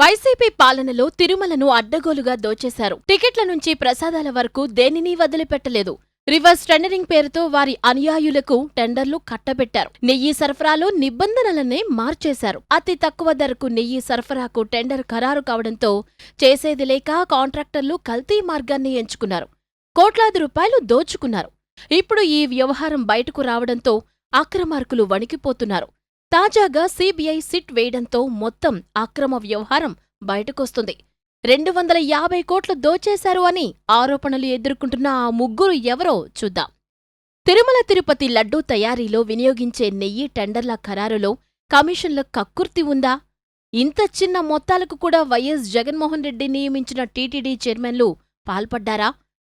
YCP పాలనలో తిరుమలను అడ్డగోలుగా దోచేశారు. టికెట్ల నుంచి ప్రసాదాల వరకు దేనినీ వదిలిపెట్టలేదు. రివర్స్ టెండరింగ్ పేరుతో వారి అనుయాయులకు టెండర్లు కట్టబెట్టారు. నెయ్యి సరఫరాలో నిబంధనలనే మార్చేశారు. అతి తక్కువ ధరకు నెయ్యి సరఫరాకు టెండర్ ఖరారు కావడంతో చేసేది లేక కాంట్రాక్టర్లు కల్తీ మార్గాన్ని ఎంచుకున్నారు. కోట్లాది రూపాయలు దోచుకున్నారు. ఇప్పుడు ఈ వ్యవహారం బయటకు రావడంతో అక్రమార్కులు వణికిపోతున్నారు. తాజాగా సీబీఐ సిట్ వేయడంతో మొత్తం అక్రమ వ్యవహారం బయటకొస్తుంది. రెండు వందల యాభై కోట్లు దోచేశారు అని ఆరోపణలు ఎదుర్కొంటున్న ఆ ముగ్గురు ఎవరో చూద్దాం. తిరుమల తిరుపతి లడ్డూ తయారీలో వినియోగించే నెయ్యి టెండర్ల ఖరారులో కమిషన్ల కక్కుర్తి ఉందా? ఇంత చిన్న మొత్తాలకు కూడా వైఎస్ జగన్మోహన్ రెడ్డి నియమించిన టీటీడీ చైర్మన్లు పాల్పడ్డారా?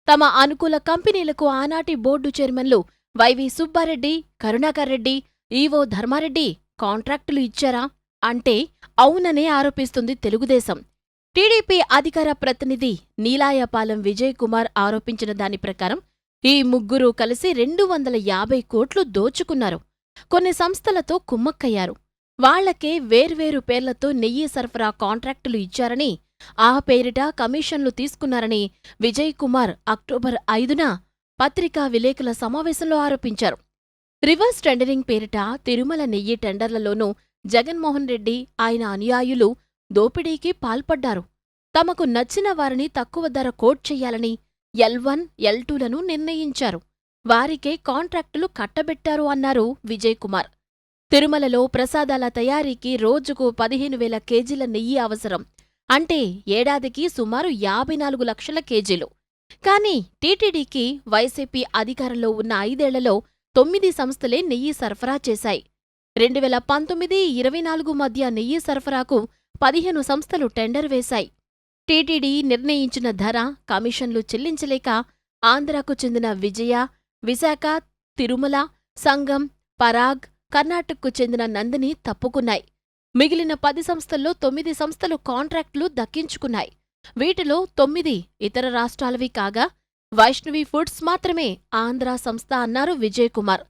తమ అనుకూల కంపెనీలకు ఆనాటి బోర్డు చైర్మన్లు వైవి సుబ్బారెడ్డి కరుణాకర్ రెడ్డి ఈవో ధర్మారెడ్డి కాంట్రాక్టులు ఇచ్చారా? అంటే అవుననే ఆరోపిస్తుంది తెలుగుదేశం. టీడీపీ అధికార ప్రతినిధి నీలాయపాలెం విజయ్ కుమార్ ఆరోపించిన దాని ప్రకారం ఈ ముగ్గురు కలిసి రెండు వందల యాభై కోట్లు దోచుకున్నారు. కొన్ని సంస్థలతో కుమ్మక్కయ్యారు. వాళ్ళకే వేర్వేరు పేర్లతో నెయ్యి సరఫరా కాంట్రాక్టులు ఇచ్చారని ఆ పేరిట కమిషన్లు తీసుకున్నారని విజయ్ కుమార్ అక్టోబర్ ఐదున పత్రికా విలేకరుల సమావేశంలో ఆరోపించారు. రివర్స్ టెండరింగ్ పేరిట తిరుమల నెయ్యి టెండర్లలోనూ జగన్మోహన్ రెడ్డి ఆయన అనుయాయులు దోపిడీకి పాల్పడ్డారు. తమకు నచ్చిన వారిని తక్కువ ధర కోట్ చెయ్యాలని ఎల్ వన్ ఎల్ టూలను నిర్ణయించారు. వారికే కాంట్రాక్టులు కట్టబెట్టారు అన్నారు విజయ్ కుమార్. తిరుమలలో ప్రసాదాల తయారీకి రోజుకు పదిహేను వేల కేజీల నెయ్యి అవసరం. అంటే ఏడాదికి సుమారు యాభై నాలుగు లక్షల కేజీలు. కానీ టీటీడీకి వైసీపీ అధికారంలో ఉన్న ఐదేళ్ళలో తొమ్మిది సంస్థలే నెయ్యి సరఫరా చేశాయి. రెండు వేల పంతొమ్మిది ఇరవై నాలుగు మధ్య నెయ్యి సరఫరాకు పదిహేను సంస్థలు టెండర్ వేశాయి. టీటీడీ నిర్ణయించిన ధర కమిషన్లు చెల్లించలేక ఆంధ్రాకు చెందిన విజయ విశాఖ తిరుమల సంగం పరాగ్ కర్ణాటకకు చెందిన నందిని తప్పుకున్నాయి. మిగిలిన పది సంస్థల్లో తొమ్మిది సంస్థలు కాంట్రాక్టులు దక్కించుకున్నాయి. వీటిలో తొమ్మిది ఇతర రాష్ట్రాలవి కాగా వైష్ణవి ఫుడ్స్ మాత్రమే ఆంధ్రా సంస్థ అన్నారు విజయ్ కుమార్.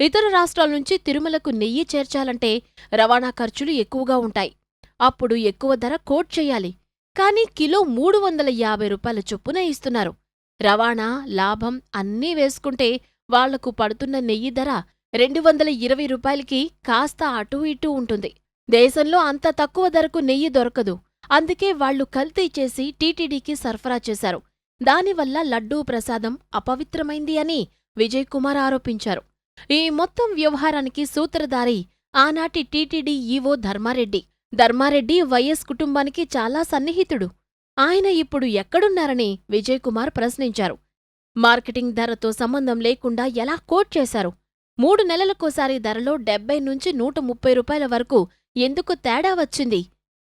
ఇతర రాష్ట్రాల నుంచి తిరుమలకు నెయ్యి చేర్చాలంటే రవాణా ఖర్చులు ఎక్కువగా ఉంటాయి. అప్పుడు ఎక్కువ ధర కోట్ చేయాలి. కానీ కిలో మూడు వందల యాభై రూపాయల చొప్పున ఇస్తున్నారు. రవాణా లాభం అన్నీ వేసుకుంటే వాళ్ళకు పడుతున్న నెయ్యి ధర రెండు వందల ఇరవై రూపాయలకి కాస్త అటూ ఇటూ ఉంటుంది. దేశంలో అంత తక్కువ ధరకు నెయ్యి దొరకదు. అందుకే వాళ్ళు కల్తీ చేసి టీటీడీకి సరఫరా చేశారు. దానివల్ల లడ్డూ ప్రసాదం అపవిత్రమైంది అని విజయ్ కుమార్ ఆరోపించారు. ఈ మొత్తం వ్యవహారానికి సూత్రధారి ఆనాటి TTD EO Dharma Reddy. Dharma Reddy YS కుటుంబానికి చాలా సన్నిహితుడు. ఆయన ఇప్పుడు ఎక్కడున్నారని విజయ్ కుమార్ ప్రశ్నించారు. మార్కెటింగ్ ధరతో సంబంధం లేకుండా ఎలా కోట్ చేశారు? మూడు నెలలకోసారి ధరలో డెబ్బై నుంచి నూట ముప్పై రూపాయల వరకు ఎందుకు తేడా వచ్చింది?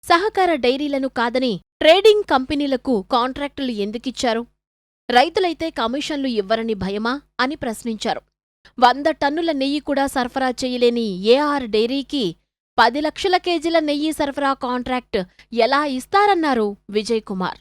సహకార డైరీలను కాదని ట్రేడింగ్ కంపెనీలకు కాంట్రాక్టులు ఎందుకిచ్చారు? రైతులైతే కమిషన్లు ఇవ్వరని భయమా? అని ప్రశ్నించారు. వంద టన్నుల నెయ్యి కూడా సరఫరా చేయలేని ఏఆర్ డైరీకి పది లక్షల కేజీల నెయ్యి సరఫరా కాంట్రాక్ట్ ఎలా ఇస్తారన్నారు విజయ్ కుమార్.